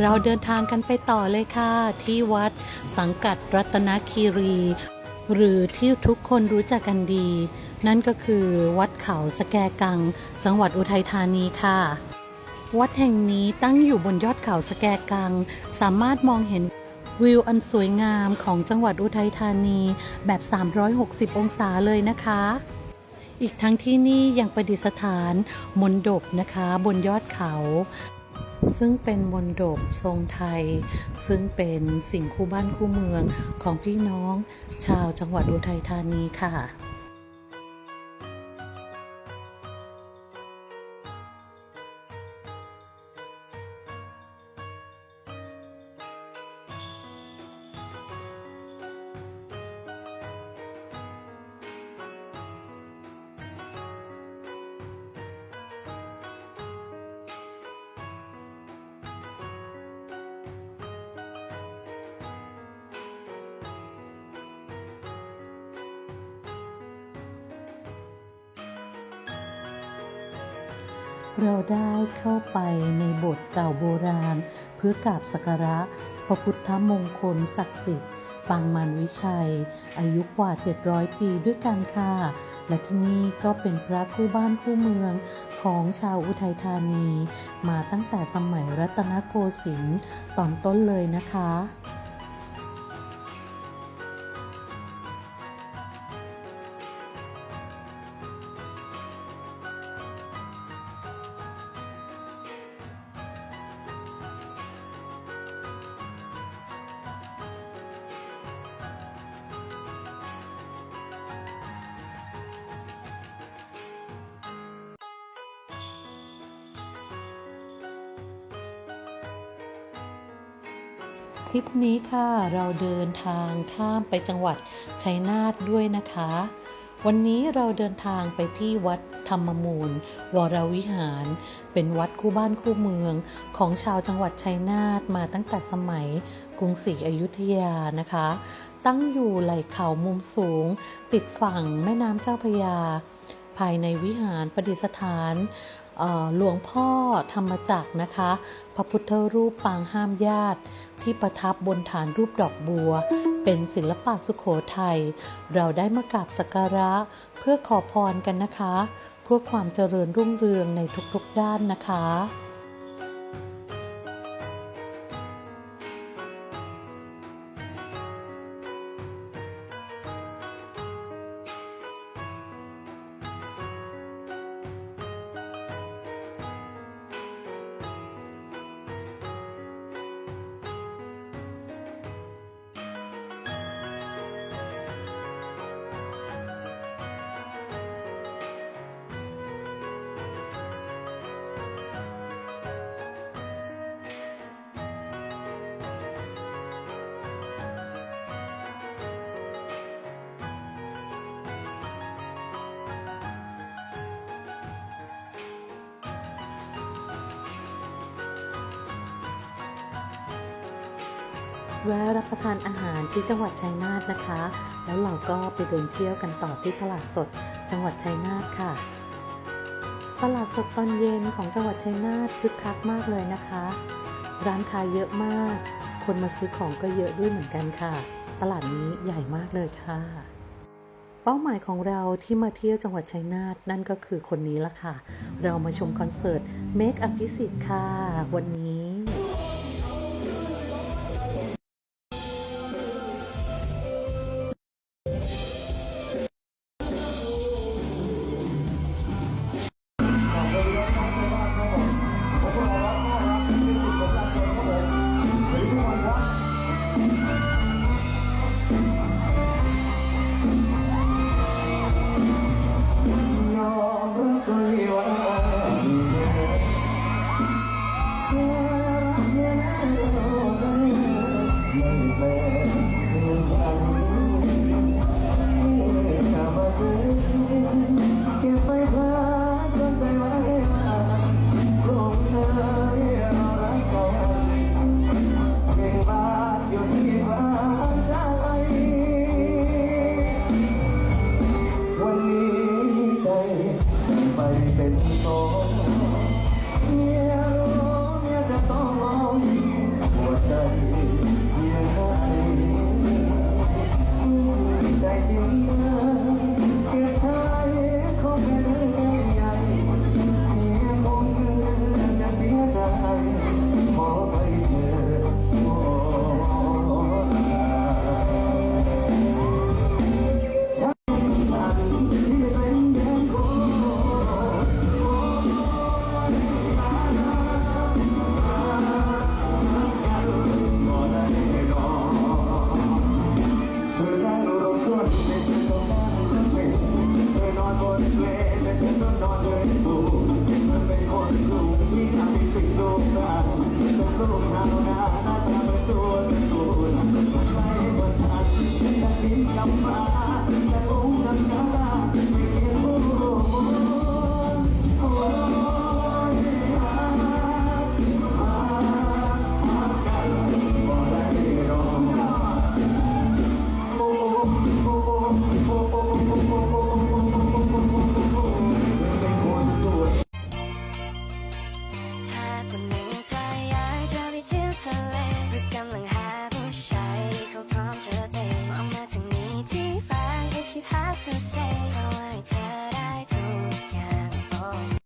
เราเดินทางกันไปต่อเลยค่ะ ที่วัดสังกัดรัตนคีรี หรือที่ทุกคนรู้จักกันดี นั่นก็คือวัดเขาสแกกัง จังหวัดอุทัยธานีค่ะ วัดแห่งนี้ตั้งอยู่บนยอดเขาสแกกัง สามารถมองเห็นวิวอันสวยงามของจังหวัดอุทัยธานีแบบ 360 องศาเลยนะคะ อีกทั้งที่นี่ยังประดิษฐานมนดบนะคะ บนยอดเขา ซึ่งเป็นมนดบทรงไทย ซึ่งเป็นสิ่งคู่บ้านคู่เมืองของพี่น้อง ชาวจังหวัดอุทัยธานีค่ะ เราได้เข้าไปในโบสถ์เก่าโบราณ เพื่อกราบสักการะ พระพุทธมงคลศักดิ์สิทธิ์ ปางมันวิชัย อายุกว่า 700 ปีด้วยกันค่ะ และที่นี่ก็เป็นพระคู่บ้านคู่เมืองของชาวอุทัยธานี มาตั้งแต่สมัยรัตนโกสินทร์ตอนต้นเลยนะคะ ทริปนี้ค่ะเราเดินทางข้ามไปจังหวัดชัยนาทด้วยนะคะ วันนี้เราเดินทางไปที่วัดธรรมมูล วรวิหาร เป็นวัดคู่บ้านคู่เมืองของชาวจังหวัดชัยนาทมาตั้งแต่สมัยกรุงศรีอยุธยานะคะ ตั้งอยู่ไหล่เขามุมสูง ติดฝั่งแม่น้ำเจ้าพระยา ภายในวิหารประดิษฐาน หลวงพ่อธรรมจักรนะคะ พระพุทธรูปปางห้ามญาติ ที่ประทับบนฐานรูปดอกบัว เป็นศิลปะสุขโขทัยเราได้มากราบสักการะเพื่อขอพรกันนะคะ เพื่อความเจริญรุ่งเรืองในทุกๆด้านนะคะ แวะรับประทานอาหารที่จังหวัดชัยนาทนะคะ แล้วเราก็ไปเดินเที่ยวกันต่อที่ตลาดสด จังหวัดชัยนาทค่ะ ตลาดสดตอนเย็นของจังหวัดชัยนาทคึกคักมากเลยนะคะ ร้านค้าเยอะมาก คนมาซื้อของก็เยอะด้วยเหมือนกันค่ะ ตลาดนี้ใหญ่มากเลยค่ะ เป้าหมายของเราที่มาเที่ยวจังหวัดชัยนาทนั่นก็คือคนนี้ละค่ะ เรามาชมคอนเสิร์ต Make อภิสิทธิ์ค่ะ วันนี้ I'm fine.